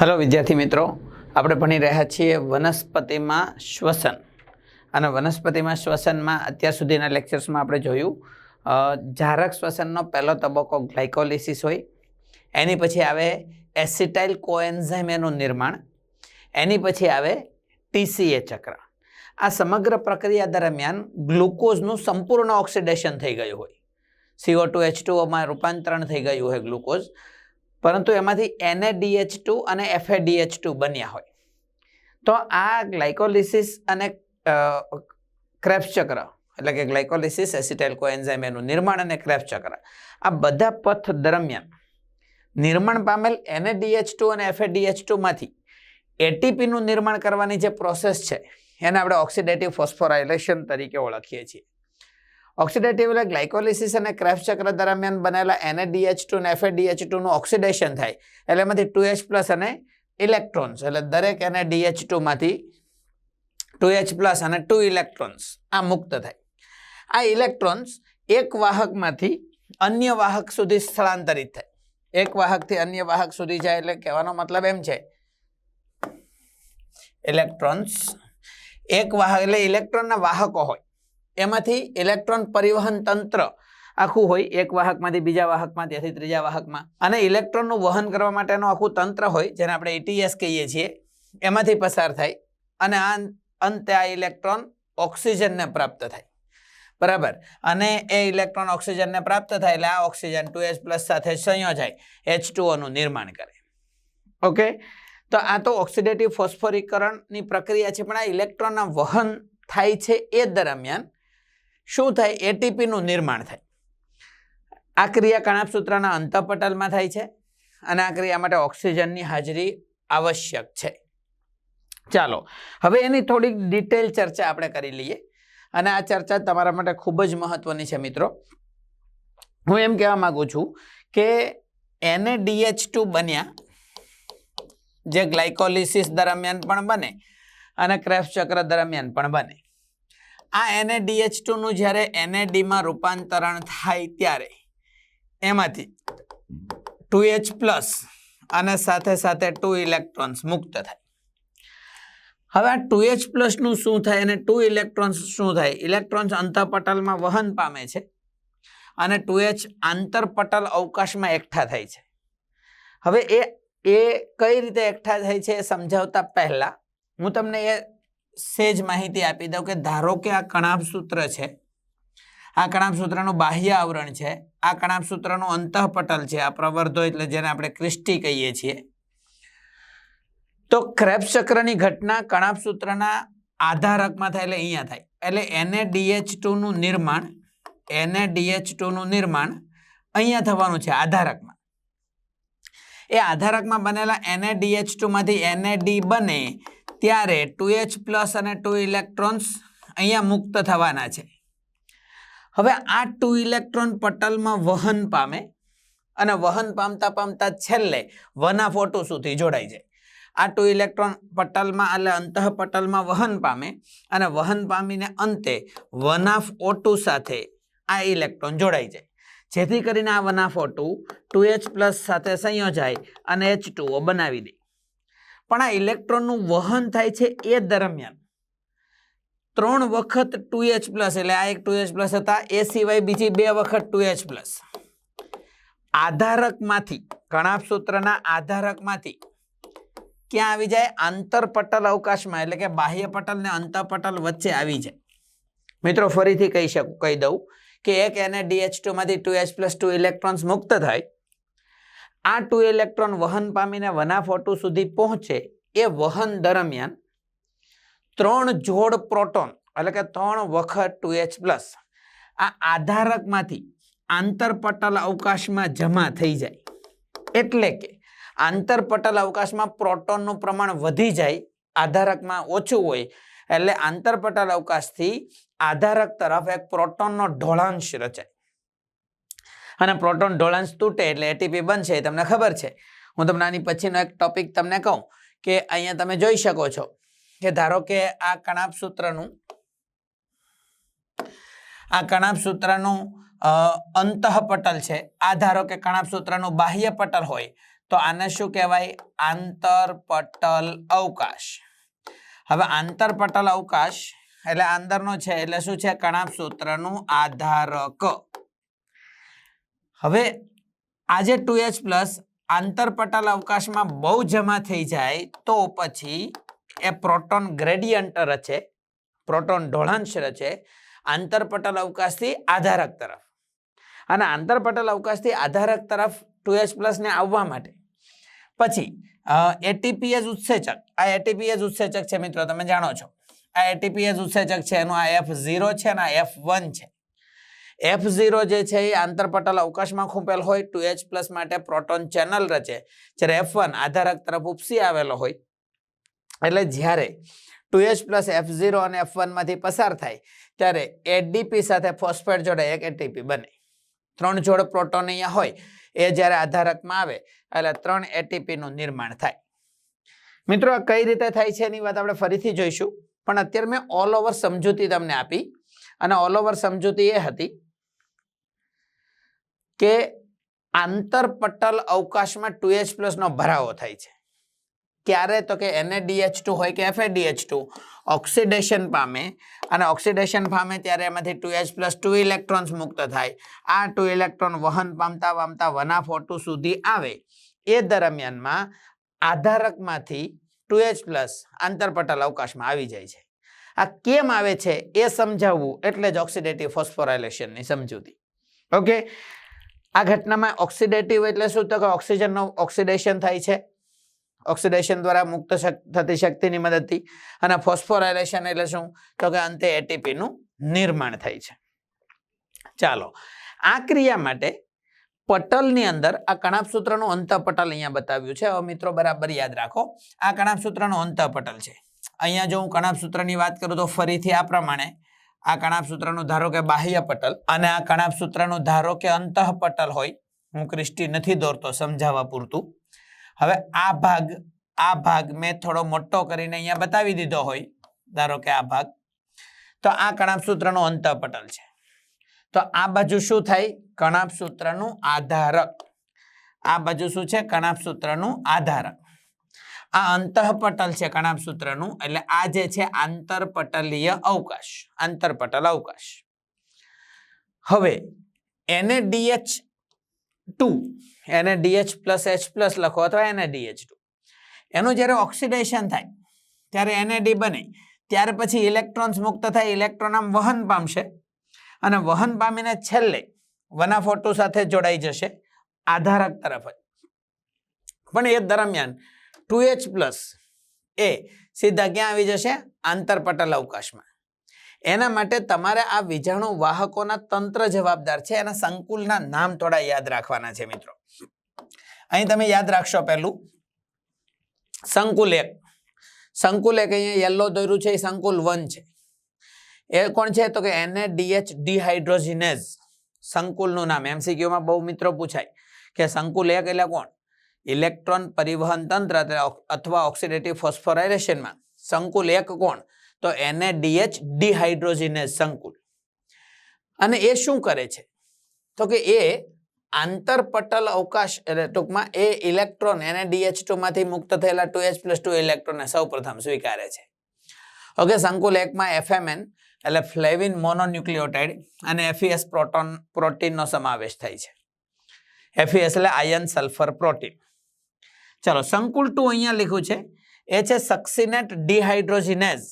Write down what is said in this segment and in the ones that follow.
Hello વિદ્યાર્થી મિત્રો, આપણે ભણી રહ્યા છીએ વનસ્પતિમાં શ્વસન. અને વનસ્પતિમાં શ્વસનમાં અત્યાર સુધીના લેક્ચર્સમાં આપણે જોયું જારક શ્વસનનો પહેલો તબક્કો ગ્લાયકોલિસિસ હોય, એની પછી આવે એસિટાઇલ કોએન્ઝાઇમ એનું નિર્માણ, એની પછી આવે ટીસીએ ચક્ર. આ સમગ્ર પ્રક્રિયા દરમિયાન ગ્લુકોઝનું સંપૂર્ણ ઓક્સિડેશન થઈ ગયું હોય. સીઓ ટુ એચ ટુમાં રૂપાંતરણ થઈ ગયું હોય ગ્લુકોઝ પરંતુ એમાંથી એનએડીએચ ટુ અને એફએડીએચ ટુ બન્યા હોય. તો આ ગ્લાયકોલિસિસ અને ક્રેપચક્ર ચક્ર, એટલે કે ગ્લાયકોલિસિસ એસિટેલકો એન્ઝાઇમ એનું નિર્માણ અને ક્રેપચક્ર ચક્ર, આ બધા પથ દરમિયાન નિર્માણ પામેલ એનએડીએચ ટુ અને એફએડીએચ ટુમાંથી એટીપીનું નિર્માણ કરવાની જે પ્રોસેસ છે, એને આપણે ઓક્સિડેટિવ ફોસ્ફોરાઇલેશન તરીકે ઓળખીએ છીએ. ઓક્સિડેટિવ એટલે ગ્લાયકોલિસિસ અને ક્રેફ ચક્ર દરમિયાન બનેલા એનએડીએચ ટુ અને એફએડીએચ ટુનું ઓક્સિડેશન થાય. એટલે એમાંથી ટુ એચ પ્લસ અને ઇલેક્ટ્રોન્સ. એટલે દરેક એને ડીએચ ટુમાંથી ટુ એચ પ્લસ અને ટુ ઇલેક્ટ્રોન્સ આ મુક્ત થાય. આ ઇલેક્ટ્રોન્સ એક વાહકમાંથી અન્ય વાહક સુધી સ્થળાંતરિત થાય. એક વાહકથી અન્ય વાહક સુધી જાય એટલે કહેવાનો મતલબ એમ છે, ઇલેક્ટ્રોન્સ એક વાહક એટલે ઇલેક્ટ્રોનના વાહકો હોય. એમાંથી ઇલેક્ટ્રોન પરિવહન તંત્ર આખું હોય, એક વાહકમાંથી બીજા વાહકમાં ત્યાંથી ત્રીજા વાહકમાં. અને ઇલેક્ટ્રોનનું વહન કરવા માટેનું આખું તંત્ર હોય, જેને આપણે એટીએસ કહીએ છીએ, એમાંથી પસાર થાય. અને આ અંતે આ ઇલેક્ટ્રોન ઓક્સિજનને પ્રાપ્ત થાય. બરાબર? અને એ ઇલેક્ટ્રોન ઓક્સિજનને પ્રાપ્ત થાય એટલે આ ઓક્સિજન ટુ એચ પ્લસ સાથે સંયોજાય, એચ ટુઓનું નિર્માણ કરે. ઓકે? તો આ તો ઓક્સિડેટિવ ફોસ્ફોરીકરણની પ્રક્રિયા છે, પણ આ ઇલેક્ટ્રોનના વહન થાય છે એ દરમિયાન શું થાય? એટીપીનું નિર્માણ થાય. આ ક્રિયા કણાપસૂત્રના અંતઃપટલમાં થાય છે અને આ ક્રિયા માટે ઓક્સિજનની હાજરી આવશ્યક છે. ચાલો, હવે એની થોડીક ડિટેલ ચર્ચા આપણે કરી લઈએ. અને આ ચર્ચા તમારા માટે ખૂબ જ મહત્વની છે મિત્રો. હું એમ કહેવા માગું છું કે એને ડીએચ ટુ બન્યા, જે ગ્લાયકોલિસિસ દરમિયાન પણ બને અને ક્રેફ્ટ ચક્ર દરમિયાન પણ બને. આ એનએડીએચ ટુનું જ્યારે એનએડીમાં રૂપાંતરણ થાય ત્યારે એમાંથી ટુ એચ પ્લસ અને સાથે સાથે ટુ ઇલેક્ટ્રોન્સ મુક્ત થાય. હવે આ ટુ એચ પ્લસનું શું થાય અને ટુ ઇલેક્ટ્રોન્સ શું થાય? ઇલેક્ટ્રોન્સ અંતઃપટલમાં વહન પામે છે અને ટુ એચ આંતરપટલ અવકાશમાં એકઠા થાય છે. હવે એ એ કઈ રીતે એકઠા થાય છે એ સમજાવતા પહેલાં હું તમને એ સેજ માહિતી આપી દઉં કે ધારો કે આ કણાભ સૂત્ર છે, આ કણાભ સૂત્રનું બાહ્ય આવરણ છે, આ કણાભ સૂત્રનું અંતઃપટલ છે, આ પ્રવર્ધો એટલે જેને આપણે ક્રિસ્ટી કહીએ છીએ. તો ક્રેબ્સ ચક્રની ઘટના કણાભ સૂત્રના આધારકમાં થાય એટલે અહીંયા થાય. એટલે એને ડીએચ ટુનું નિર્માણ, એને ડીએચ ટુનું નિર્માણ અહીંયા થવાનું છે આધારકમાં એ આધારકમાં બનેલા એને ડીએચ ટુમાંથી એને ડી બને ત્યારે ટુ એચ પ્લસ અને ટુ ઇલેક્ટ્રોન્સ અહીંયા મુક્ત થવાના છે. હવે આ ટુ ઇલેક્ટ્રોન પટલમાં વહન પામે અને વહન પામતા પામતા છેલ્લે વના ફોટો સુધી જોડાઈ જાય. આ ટુ ઇલેક્ટ્રોન પટલમાં એટલે અંતઃ પટલમાં વહન પામે અને વહન પામીને અંતે વનાફ ઓટુ સાથે આ ઇલેક્ટ્રોન જોડાઈ જાય. જેથી કરીને આ one half O two two H plus સાથે સંયોજાય અને એચ ટુઓ બનાવી દે. પણ આ ઇલેક્ટ્રોનનું વહન થાય છે એ દરમિયાન. ત્રણ વખત ટુ એચ પ્લસ એટલે આ એક ટુ એચ પ્લસ હતા, એ સિવાય બીજી બે વખત ટુ એચ પ્લસ. આધારકમાંથી ઘણા સૂત્રના આધારકમાંથી ક્યાં આવી જાય? આંતરપટલ અવકાશમાં, એટલે કે બાહ્ય પટલ ને અંતઃપટલ વચ્ચે આવી જાય. મિત્રો, ફરીથી કહી શકું, કહી દઉં કે એક N A DH ટુમાંથી two H plus two electrons મુક્ત થાય આ ટુ ઇલેક્ટ્રોન વહન પામીને વનાફોટુ સુધી પહોંચે એ વહન દરમિયાન ત્રણ જોડ પ્રોટોન, એટલે કે ત્રણ વખત ટુ એચ પ્લસ, આ આધારકમાંથી આંતરપટલ અવકાશમાં જમા થઈ જાય. એટલે કે આંતરપટલ અવકાશમાં પ્રોટોનનું પ્રમાણ વધી જાય, આધારકમાં ઓછું હોય, એટલે આંતરપટલ અવકાશથી આધારક તરફ એક પ્રોટોનનો ઢોળાંશ રચાય. અને પ્રોટોન ઢોળાંશ તૂટે એટલે એટીપી બનશે એ તમને ખબર છે. હું તમને આની પછીનો એક ટોપિક તમને કહું કે અહીંયા તમે જોઈ શકો છો કે ધારો કે આ કણાપ સૂત્રનું, આ કણાપ સૂત્રનું અંતઃપટલ છે. આ ધારો કે કણાપ સૂત્રનું બાહ્ય પટલ હોય, તો આને શું કહેવાય? આંતરપટલ અવકાશ. હવે આંતરપટલ અવકાશ એટલે અંદરનો છે, એટલે શું છે? કણાપ સૂત્રનું આધારક. હવે આજે ટુ એચ પ્લસ આંતરપટલ અવકાશમાં બહુ જમા થઈ જાય તો પછી એ પ્રોટોન ગ્રેડિયન્ટ રચે, પ્રોટોન ઢોળાંશ રચે આંતરપટલ અવકાશથી આધારક તરફ. અને આંતરપટલ અવકાશથી આધારક તરફ ટુ એચ પ્લસને આવવા માટે. પછી એટીપીએસ ઉત્સેચક. આ એટીપીએસ ઉત્સેચક છે મિત્રો, તમે જાણો છો. આ એટીપીએસ ઉત્સેચક છે, એનું આ એફ ઝીરો છે અને આ એફ વન છે. એફ ઝીરો જે છે એ આંતરપટલ અવકાશમાં ખૂંપેલ હોય, ટુ એચ પ્લસ માટે પ્રોટોન ચેનલ રચે જ્યારે એફ વન આધારક તરફ ઉપસી આવેલો હોય, એટલે જ્યારે two H plus F zero અને એફ વનમાંથી પસાર થાય, ત્યારે એડીપી સાથે ફોસ્ફેટ જોડે એક એટીપી બને. ત્રણ જોડ પ્રોટોન અહીંયા હોય, એ જ્યારે આધારકમાં આવે, એટલે ત્રણ એટીપીનું નિર્માણ થાય. મિત્રો, આ કઈ રીતે થાય છે એની વાત આપણે ફરીથી જોઈશું. પણ અત્યારે મેં ઓલ ઓવર સમજૂતી તમને આપી, અને ઓલ ઓવર સમજૂતી એ હતી કે આંતરપટલ અવકાશમાં ટુ એચ પ્લસનો ભરાવો થાય છે. ક્યારે? તો કે NaDH2 હોય કે FaDH2 ઓક્સિડેશન પામે અને ઓક્સિડેશન પામે ત્યારે એમાંથી two H plus two electrons મુક્ત થાય. આ ટુ ઇલેક્ટ્રોન વહન પામતા પામતા વના ફોટો સુધી આવે. એ દરમિયાનમાં આધારકમાંથી ટુ એચ પ્લસ આંતરપટલ અવકાશમાં આવી જાય છે. આ કેમ આવે છે? એ સમજાવવું એટલે જ ઓક્સિડેટિવ ફોસ્ફોરાઇલેશનની સમજૂતી. ઓકે? આ ઘટનામાં ઓક્સિડેટિવ એટલે શું? તો કે ઓક્સિજનનું ઓક્સિડેશન થાય છે. ઓક્સિડેશન દ્વારા મુક્ત થતી શક્તિની મદદથી. અને ફોસ્ફોરાયલેશન એટલે શું? તો કે અંતે એટીપીનું નિર્માણ થાય છે. ચાલો, આ ક્રિયા માટે પટલની અંદર આ કણાપસૂત્રનું અંતઃપટલ અહીંયા બતાવ્યું છે. હવે મિત્રો બરાબર યાદ રાખો, આ કણાપસૂત્રનું અંતઃપટલ છે. અહીંયા જો હું કણાપસૂત્રની વાત કરું તો ફરીથી આ પ્રમાણે આ કણાપ સૂત્રનું ધારો કે બાહ્ય પટલ અને આ કણાપ સૂત્રનું ધારો કે અંતઃપટલ હોય, હું ક્રિસ્ટી નથી દોરતો સમજાવવા પૂરતું. હવે આ ભાગ આ ભાગ મેં થોડો મોટો કરીને અહીંયા બતાવી દીધો હોય, ધારો કે આ ભાગ. તો આ કણાપ સૂત્રનું અંતઃપટલ છે. તો આ બાજુ શું થાય? કણાપ સૂત્રનું આધારક. આ બાજુ શું છે? કણાપ સૂત્રનું આધારક. આ અંતઃપટલ છે કણામ સૂત્રનું, એટલે આ જે છે આંતરપટલીય અવકાશ, આંતરપટલ અવકાશ. હવે એને ડીએચ ટુ એને ડીએચ પ્લસ એચ પ્લસ લખો અથવા એને ડીએચ ટુ. એનું જ્યારે ઓક્સિડેશન થાય, ત્યારે એનએડી બને, ત્યાર પછી ઇલેક્ટ્રોન્સ મુક્ત થાય, ઇલેક્ટ્રોન આમ વહન પામશે. અને વહન પામીને છેલ્લે વનાફોટો સાથે જોડાઈ જશે, આધારક તરફ જ. પણ એ દરમિયાન ટુ એચ પ્લસ એ સીધા ક્યાં આવી જશે? આંતરપટલ અવકાશમાં. એના માટે તમારે આ વિજાણુ વાહકોના તંત્ર જવાબદાર છે. એના સંકુલના નામ થોડા યાદ રાખવાના છે મિત્રો. અહીં તમે યાદ રાખશો પહેલું. સંકુલ એક. સંકુલ એક અહીંયા યલો દોર્યું છે. એ સંકુલ વન છે. એ કોણ છે? તો કે એને ડીએચ ડિહાઇડ્રોજિનેઝ સંકુલનું નામ. એમસીક્યુમાં બહુ મિત્રો પૂછાય કે સંકુલ એક એટલે કોણ? ઇલેક્ટ્રોન પરિવહન તંત્ર અથવા ઓક્સિડેટિવ ફોસ્ફોરાયલેશનમાં સંકુલ એક કોણ, તો એને ડીએચ ડિહાઇડ્રોજિનેઝ સંકુલ. અને એ શું કરે છે? તો કે એ આંતરપટલ અવકાશ એટલે ટૂંકમાં એ ઇલેક્ટ્રોન એને ડીએચ ટુમાંથી મુક્ત થયેલા ટુ એચ પ્લસ ટુ ઇલેક્ટ્રોનને સૌપ્રથમ સ્વીકારે છે. ઓકે, સંકુલ એકમાં એફએમએન એટલે ફ્લેવિન મોનોન્યુક્લિયોટાઇડ અને એફઈએસ પ્રોટોન, પ્રોટીનનો સમાવેશ થાય છે. એફઈએસ એટલે આયન સલ્ફર પ્રોટીન. ચલો, સંકુલ ટુ અહીંયા લખ્યું છે. એ છે સક્સિનેટ ડિહાઇડ્રોજિનેઝ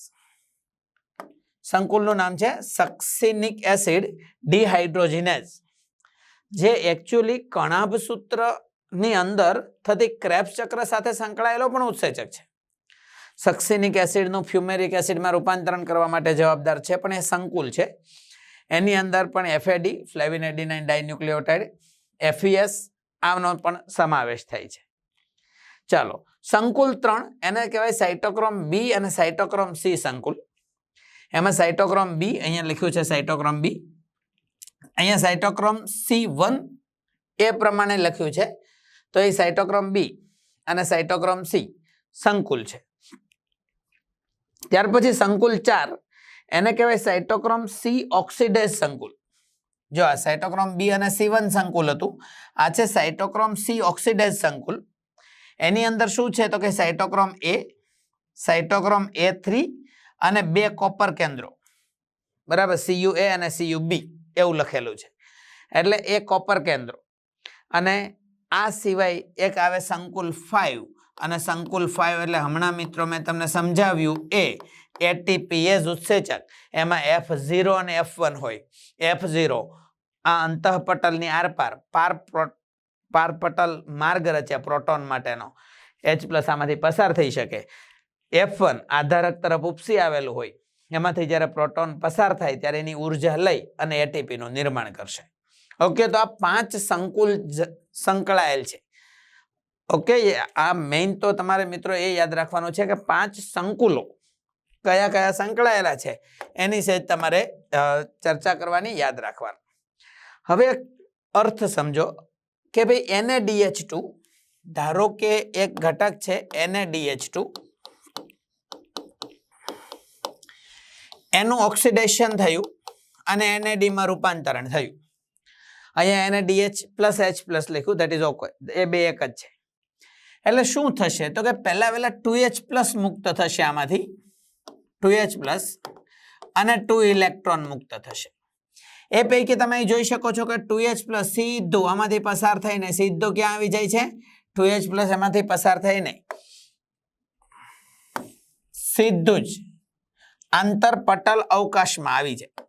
સંકુલનું નામ છે સક્સિનિક એસિડ ડિહાઇડ્રોજિનેઝ જે એકચ્યુઅલી કણાભ સૂત્રની અંદર થતી ક્રેબ્સ ચક્ર સાથે સંકળાયેલો પણ ઉત્સેચક છે. સક્સિનિક એસિડનું ફ્યુમેરિક એસિડમાં રૂપાંતરણ કરવા માટે જવાબદાર છે, પણ એ સંકુલ છે. એની અંદર પણ એફએડી ફ્લેવિનેડિનાઇન ડાયન્યુક્લિયોટાઇડ એફઈએસ આનો પણ સમાવેશ થાય છે. ચાલો, સંકુલ ત્રણ, એને કહેવાય સાઇટોક્રોમ બી અને સાઇટોક્રોમ સી સંકુલ. એમાં સાઇટોક્રોમ બી અહીંયા લખ્યું છે સાયટોક્રોમ બી અહીંયા સાઇટોક્રોમ સી વન એ પ્રમાણે લખ્યું છે. તો એ સાઇટોક્રોમ બી અને સાઇટોક્રોમ સી સંકુલ છે. ત્યાર પછી સંકુલ ચાર, એને કહેવાય સાઇટોક્રોમ સી ઓક્સિડેઝ સંકુલ. જો આ સાઇટોક્રોમ બી અને સી વન સંકુલ હતું, આ છે સાઇટોક્રોમ સી ઓક્સિડેઝ સંકુલ. એની અંદર શું છે? તો કે cytochrome A cytochrome A three અને બે કોપર કેન્દ્રો. બરાબર? સીયુ એ અને સીયુ બી એવું લખેલું છે. એટલે એ કોપર કેન્દ્રો. અને આ સિવાય એક આવે સંકુલ ફાઈવ અને સંકુલ ફાઈવ એટલે હમણાં મિત્રો મેં તમને સમજાવ્યું એ એટીપીએસ ઉત્સેચક. એમાં એફ ઝીરો અને એફ વન હોય. એફ ઝીરો આ અંતઃપટલની આરપાર પાર પ્રો- પારપટલ માર્ગ રચ્યા પ્રોટોન માટેનો. એચ પ્લસ આમાંથી પસાર થઈ શકે. એફ વન આધારક તરફ ઉપસી આવેલું હોય. એમાંથી જ્યારે પ્રોટોન પસાર થાય ત્યારે એની ઊર્જા લઈ અને એટીપીનું નિર્માણ કરશે. ઓકે તો આ પાંચ સંકુલ સંકળાયેલ છે. ઓકે આ મેઇન તો તમારે મિત્રો એ યાદ રાખવાનું છે કે પાંચ સંકુલો કયા કયા સંકળાયેલા છે? એની સહેજ તમારે ચર્ચા કરવાની યાદ રાખવાનું. હવે અર્થ સમજો. કે ભાઈ એને ડીએચ ટુ ધારો કે એક ઘટક છે એને ડીએચ ટુ એનું ઓક્સિડેશન થયું અને એને ડીમાં રૂપાંતરણ થયું. અહીંયા N A D H plus H plus લખ્યું દેટ ઇઝ ઓકે એ બે એક જ છે. એટલે શું થશે? તો કે પહેલા પહેલા ટુ એચ પ્લસ મુક્ત થશે આમાંથી. ટુ એચ પ્લસ અને ટુ ઇલેક્ટ્રોન મુક્ત થશે. એ પૈકી તમે જોઈ શકો છો કે ટુ એચ પ્લસ સીધું આમાંથી પસાર થઈને સીધું ક્યાં આવી જાય છે? ટુ એચ પ્લસ એમાંથી પસાર થઈને સીધું જ આંતરપટલ અવકાશમાં આવી જાય.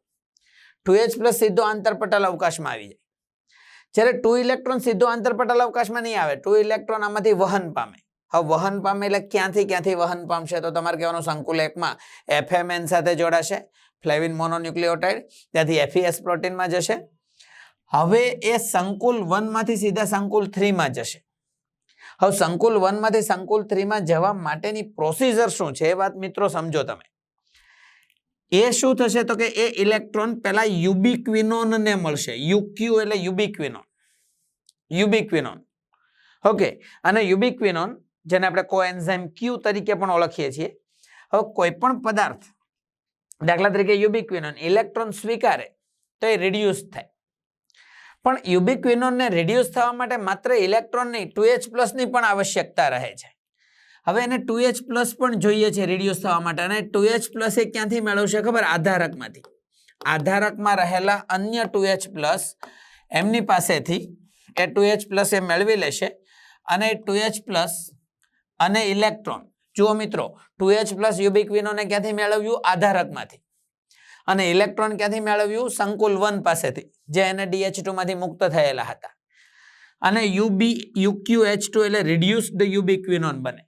ટુ એચ પ્લસ સીધો આંતરપટલ અવકાશમાં આવી જાય. જ્યારે ટુ ઇલેક્ટ્રોન સીધો આંતરપટલ અવકાશમાં નહીં આવે, ટુ ઇલેક્ટ્રોન આમાંથી વહન પામે. હવે વહન પામે એટલે ક્યાંથી ક્યાંથી વહન પામશે? તો તમારે કહેવાનું સંકુલ એકમાં એફએમએન સાથે જોડાશે. ફ્લેવિન મોનોન્યુક્લિયોટાઇડ ત્યાંથી એફીએસ પ્રોટીનમાં જશે. હવે એ સંકુલ વનમાંથી સીધા સંકુલ થ્રીમાં જશે. હવે સંકુલ વનમાંથી સંકુલ થ્રીમાં જવા માટેની પ્રોસિજર શું છે એ વાત મિત્રો સમજો તમે. એ શું થશે તો કે એ ઇલેક્ટ્રોન પહેલા યુબિક્વિનોનને મળશે. યુક્યુ એટલે યુબિક્વિનોન. યુબિક્વિનોન. ઓકે. અને યુબિક્વિનોન, જેને આપણે કોએન્ઝાઇમ ક્યુ તરીકે પણ ઓળખીએ છીએ, હવે કોઈ પણ પદાર્થ દાખલા તરીકે યુબિક્વિનોન ઇલેક્ટ્રોન સ્વીકારે તો એ રિડ્યુસ થાય. પણ યુબિક્વિનોનને રિડ્યુસ થવા માટે માત્ર ઇલેક્ટ્રોન નહીં ટુ એચ પ્લસની પણ આવશ્યકતા રહે છે. હવે એને ટુ એચ પ્લસ પણ જોઈએ છે રિડ્યુસ થવા માટે અને ટુ એચ પ્લસ એ ક્યાંથી મેળવશે ખબર? આધારકમાંથી. આધારકમાં રહેલા અન્ય ટુ એચ પ્લસ એમની પાસેથી એ ટુ એચ પ્લસ એ મેળવી લેશે અને ટુ એચ પ્લસ અને ઇલેક્ટ્રોન જુઓ મિત્રો ટુ એચ પ્લસ યુબિક્વિનોને ક્યાંથી મેળવ્યું? આધારકમાંથી અને ઇલેક્ટ્રોન ક્યાંથી મેળવ્યું? સંકુલ વન પાસેથી, જે એને ડીએચ ટુમાંથી મુક્ત થયેલા હતા. અને યુબી યુક્યુ એચ ટુ એટલે રિડ્યુસ્ડ યુબિક્વિનોન બને.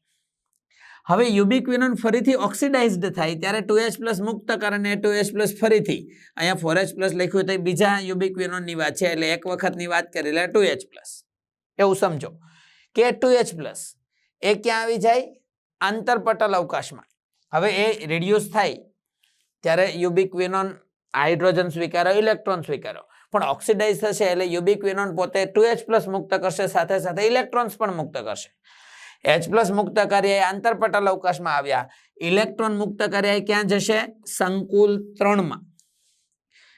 હવે યુબિક્વિનોન ફરીથી ઓક્સિડાઇઝડ થાય ત્યારે ટુ એચ પ્લસ મુક્ત કારણે ટુ એચ પ્લસ ફરીથી. અહીંયા ફોર એચ પ્લસ લખ્યું તો બીજા યુબિક્વિનોનની વાત છે, એટલે એક વખતની વાત કરી એટલે ટુ એચ પ્લસ એવું સમજો. કે ટુ એચ પ્લસ એ ક્યાં આવી જાય? આંતરપટલ અવકાશમાં. હવે એ રિડ્યુસ થાય ત્યારે યુબિક્વિનોન હાઇડ્રોજન સ્વીકારો, ઇલેક્ટ્રોન સ્વીકારો. પણ ઓક્સિડાઇઝ થશે એટલે યુબિક્વિનોન પોતે ટુ એચ પ્લસ મુક્ત કરશે, સાથે સાથે ઇલેક્ટ્રોન્સ પણ મુક્ત કરશે. એચ પ્લસ મુક્ત કર્યા આંતરપટલ અવકાશમાં આવ્યા. ઇલેક્ટ્રોન મુક્ત કાર્ય ક્યાં જશે? સંકુલ ત્રણમાં.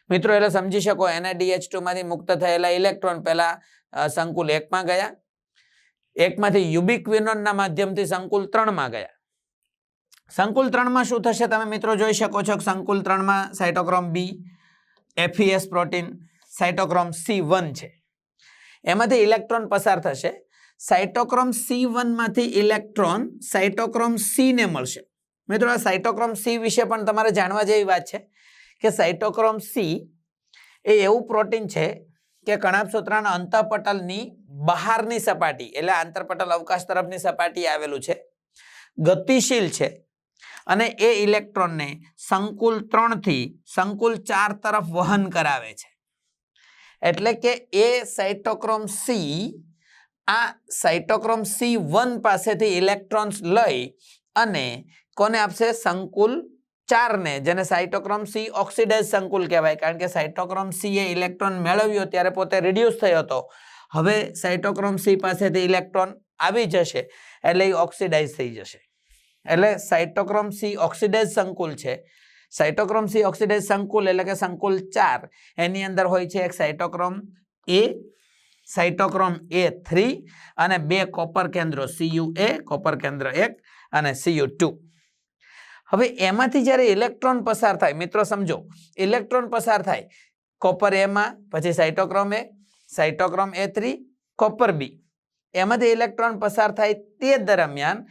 મિત્રો, એટલે સમજી શકો એનએડીએચ ટુ માંથી મુક્ત થયેલા ઇલેક્ટ્રોન પહેલા સંકુલ એકમાં ગયા. એકમાંથી યુબિક્વિનોનના માધ્યમથી સંકુલ ત્રણમાં ગયા. સંકુલ ત્રણમાં શું થશે તમે મિત્રો જોઈ શકો છો કે સંકુલ ત્રણમાં cytochrome B, F E S protein cytochrome C one છે. એમાંથી ઇલેક્ટ્રોન પસાર થશે. સાઇટોક્રોમ સી વનમાંથી ઇલેક્ટ્રોન સાઇટોક્રોમ સી ને મળશે. મિત્રો આ સાઇટોક્રોમ સી વિશે પણ તમારે જાણવા જેવી વાત છે કે સાઇટોક્રોમ સી એ એવું પ્રોટીન છે કે કણાભસૂત્રના અંતઃપટલની બહારની સપાટી, એટલે આંતરપટલ અવકાશ તરફની સપાટી આવેલું છે, ગતિશીલ છે. અને એ ઇલેક્ટ્રોનને સંકુલ ત્રણથી સંકુલ ચાર તરફ વહન કરાવે છે. એટલે કે એ સાઇટોક્રોમ સી, આ સાઇટોક્રોમ સી વન પાસેથી ઇલેક્ટ્રોન્સ લઈ અને કોને આપશે? સંકુલ ચારને, જેને સાઇટોક્રોમ સી ઓક્સિડાઇઝ સંકુલ કહેવાય, કારણ કે સાઇટોક્રોમ સી એ ઇલેક્ટ્રોન મેળવ્યો ત્યારે પોતે રિડ્યુસ થયો હતો. હવે સાઇટોક્રોમ સી પાસેથી ઇલેક્ટ્રોન આવી જશે, એટલે એ ઓક્સિડાઇઝ થઈ જશે. એટલે સાઇટોક્રોમ સી ઓક્સિડાઇઝ સંકુલ છે. સાઇટોક્રોમ સી ઓક્સિડાઇઝ સંકુલ એટલે કે સંકુલ ચાર, એની અંદર હોય છે એક cytochrome A cytochrome A three અને બે કોપર કેન્દ્રો સીયુ એ કોપર કેન્દ્ર એક અને સીયુ ટુ હવે એમાંથી જ્યારે ઇલેક્ટ્રોન પસાર થાય, મિત્રો સમજો, ઇલેક્ટ્રોન પસાર થાય, કોપર એમાં પછી cytochrome A cytochrome A three, copper B એમાંથી ઇલેક્ટ્રોન પસાર થાય તે દરમિયાન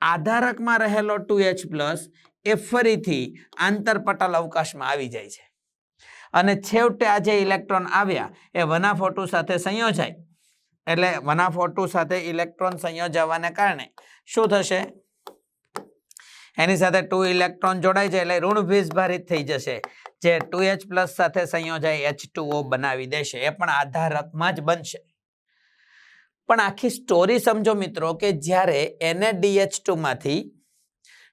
આધારકમાં રહેલો ટુ એચ પ્લસ એ ફરીથી આંતરપટલ અવકાશમાં આવી જાય છે. અને છેવટે આ જે ઇલેક્ટ્રોન આવ્યા, એ વનાફોટુ સાથે સંયોજાય. એટલે વનાફોટુ સાથે ઇલેક્ટ્રોન સંયોજાવાને કારણે શું થશે? એની સાથે ટુ ઇલેક્ટ્રોન જોડાય છે એટલે ઋણ વીજભારિત થઈ જશે, જે ટુ એચ પ્લસ સાથે સંયોજાય એચ ટુ બનાવી દેશે. એ પણ આધારકમાં જ બનશે. પણ આખી સ્ટોરી સમજો મિત્રો કે જ્યારે N A DH ટુમાંથી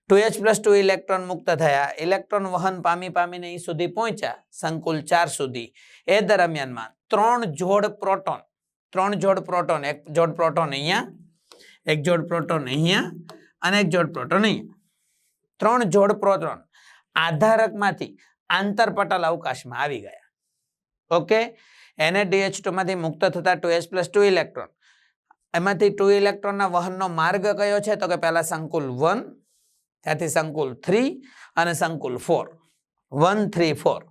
two H plus two electron મુક્ત થયા ઇલેક્ટ્રોન વહન પામી પામીને અહીં સુધી પહોંચ્યા, સંકુલ ચાર સુધી. એ દરમિયાનમાં ત્રણ જોડ પ્રોટોન, ત્રણ જોડ પ્રોટોન, એક જોડ પ્રોટોન અહીંયા, એક જોડ પ્રોટોન અહીંયા અને એક જોડ પ્રોટોન અહીંયા. ત્રણ જોડ પ્રોટોન આધારકમાંથી આંતરપટલ અવકાશમાં આવી ગયા. ઓકે? એનએડીએચ ટુમાંથી મુક્ત થતા two H plus two electron. એમાંથી ટુ ઇલેક્ટ્રોનના વહનનો માર્ગ કયો છે? તો કે પહેલાં સંકુલ વન, ત્યાંથી સંકુલ થ્રી અને સંકુલ four. One, three, four.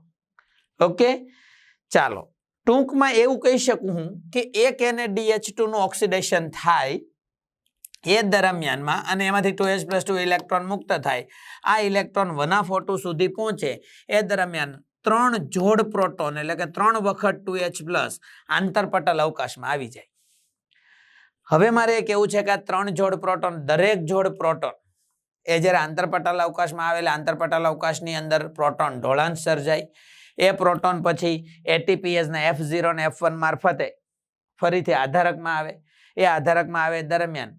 Okay? ચાલો. ટૂંકમાં એવું કહી શકું હું કે એક એને ડીએચ ટુનું ઓક્સિડેશન થાય એ દરમિયાનમાં અને એમાંથી two H plus two electron મુક્ત થાય. આ ઇલેક્ટ્રોન વના ફોટો સુધી પહોંચે. એ દરમિયાન ત્રણ જોડ પ્રોટોન એટલે કે ત્રણ વખત ટુ એચ પ્લસ આંતરપટલ અવકાશમાં આવી જાય. હવે મારે એ કહેવું છે કે આ ત્રણ જોડ પ્રોટોન દરેક જોડ પ્રોટોન, એ જ્યારે આંતરપટલ અવકાશમાં આવેલા આંતરપટલ અવકાશની અંદર પ્રોટોન ઢોળાંશ સર્જાય. એ પ્રોટોન પછી એટીપીએસના એફ ઝીરો ને એફ વન મારફતે ફરીથી આધારકમાં આવે. એ આધારકમાં આવે દરમિયાન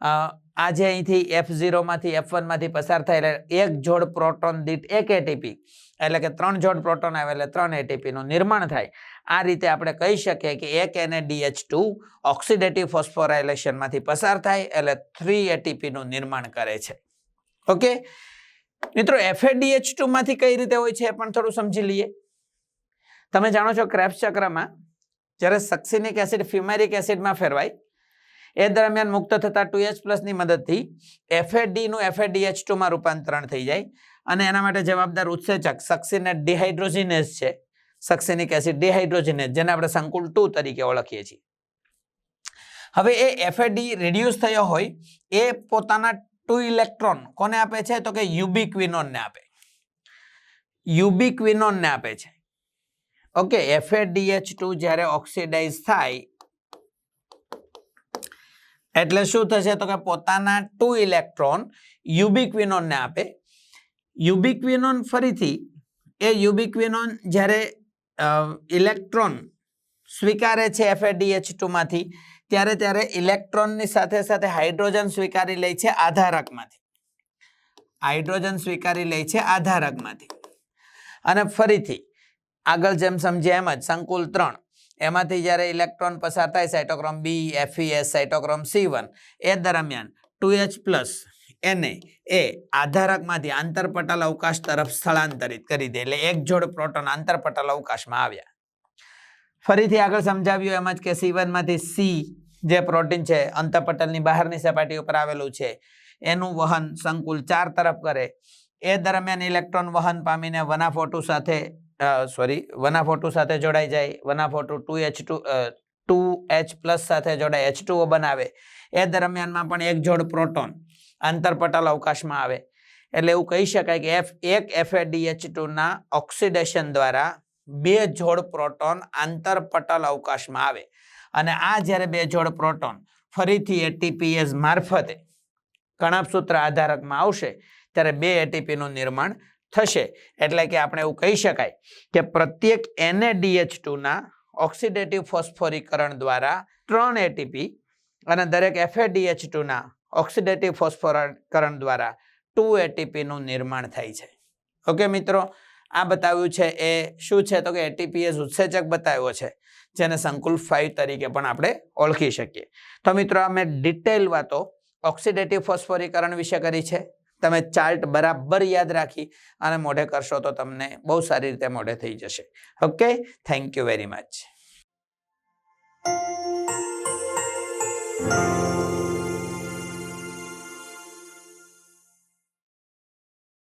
અ, આ જે અહીંથી એફ ઝીરોમાંથી એફ વનમાંથી પસાર થાય એટલે એક જોડ પ્રોટોન દીઠ એક એટીપી એટલે કે ત્રણ જોડ પ્રોટોન આવે એટલે ત્રણ એટીપીનું નિર્માણ થાય. આ રીતે આપણે કહી શકીએ કે એક NaDH2 ટુ ઓક્સિડેટિવ ફોસ્ફોરાયલેશનમાંથી પસાર થાય એટલે થ્રી એટીપીનું નિર્માણ કરે છે. ઓકે મિત્રો એફએડીએચ ટુમાંથી કઈ રીતે હોય છે એ પણ થોડું સમજી લઈએ. તમે જાણો છો ક્રેપ્સ ચક્રમાં જ્યારે સક્સિનિક એસિડ ફ્યુમેરિક એસિડમાં ફેરવાય એ દરમિયાન મુક્ત થતા ટુ એચ પ્લસની મદદથી એફએડીનું એફએડીએચ ટુમાં રૂપાંતરણ થઈ જાય. અને એના માટે જવાબદાર ઉત્સેચક સક્સિનેટ ડિહાઇડ્રોજિનેસ છે. સક્સિનિક એસિડ ડિહાઇડ્રોજિનેસ જેને આપણે સંકુલ ટુ તરીકે ઓળખીએ છીએ. હવે એ એફએડી રિડ્યુસ થયો હોય, એ પોતાના ટુ ઇલેક્ટ્રોન કોને આપે છે? તો કે યુબિક્વિનોનને આપે. યુબિક્વિનોનને આપે છે. ઓકે એફએડીએચ ટુ જ્યારે ઓક્સિડાઇઝ થાય એટલે શું થશે તો કે પોતાના ટુ ઇલેક્ટ્રોન યુબિક્વિનોનને આપે. યુબિક્વિનોન ફરીથી, એ યુબિક્વિનોન જ્યારે ઇલેક્ટ્રોન સ્વીકારે છે એફએડીએચ ટુમાંથી ત્યારે ત્યારે ઇલેક્ટ્રોનની સાથે સાથે હાઇડ્રોજન સ્વીકારી લે છે આધારકમાંથી. હાઇડ્રોજન સ્વીકારી લે છે આધારકમાંથી. અને ફરીથી, આગળ જેમ સમજ્યા એમ જ, સંકુલ ત્રણ. એમાંથી જ્યારે ઇલેક્ટ્રોન પસાર થાય cytochrome B FES cytochrome C એ દરમિયાન ટુ એચ પ્લસ એને એ આધારકમાંથી આંતરપટલ અવકાશ તરફ સ્થળાંતરિત કરી દે, એટલે એક જોડ પ્રોટોન આંતરપટલ અવકાશમાં આવ્યા. ફરીથી આગળ સમજાવ્યું એમ જ કે સી વનમાંથી સી જે પ્રોટીન છે, અંતપટલની બહારની સપાટી ઉપર આવેલું છે, એનું વહન સંકુલ ચાર તરફ કરે. એ દરમિયાન ઇલેક્ટ્રોન વહન પામીને વનાફોટુ સાથે સોરી વનાફોટુ સાથે જોડાઈ જાય, one half O two two H two two H plus સાથે જોડાય, એચ ટુઓ બનાવે. એ દરમિયાનમાં પણ એક જોડ પ્રોટોન આંતરપટલ અવકાશમાં આવે. એટલે એવું કહી શકાય કે એફ, એક એફએડીએચ ટુના ઓક્સિડેશન દ્વારા બે જોડ પ્રોટોન આંતરપટલ અવકાશમાં આવે. અને આ જ્યારે બે જોડ પ્રોટોન ફરીથી એટીપીએસ મારફતે કણાપસૂત્ર આધારકમાં આવશે, ત્યારે બે એટીપીનું નિર્માણ થશે. એટલે કે આપણે એવું કહી શકાય કે પ્રત્યેક NaDH2 ટુના ઓક્સિડેટિવ ફોસ્ફોરીકરણ દ્વારા ત્રણ એટીપી અને દરેક FADH2 ટુના ઓક્સિડેટિવ ફોસ્ફોરીકરણ દ્વારા ટુ એટીપીનું નિર્માણ થાય છે. ઓકે મિત્રો? આ બતાવ્યું છે એ શું છે? તો કે એટીપીએસ ઉત્સેચક બતાવ્યો છે, જેને સંકુલ ફાઈવ તરીકે પણ આપણે ઓળખી શકીએ. તો મિત્રો, આ મેં ડિટેલ વાતો ઓક્સિડેટિવ ફોસ્ફોરીકરણ વિશે કરી છે. તમે ચાર્ટ બરાબર યાદ રાખી અને મોઢે કરશો તો તમને બહુ સારી રીતે મોઢે થઈ જશે. Okay? Thank you very much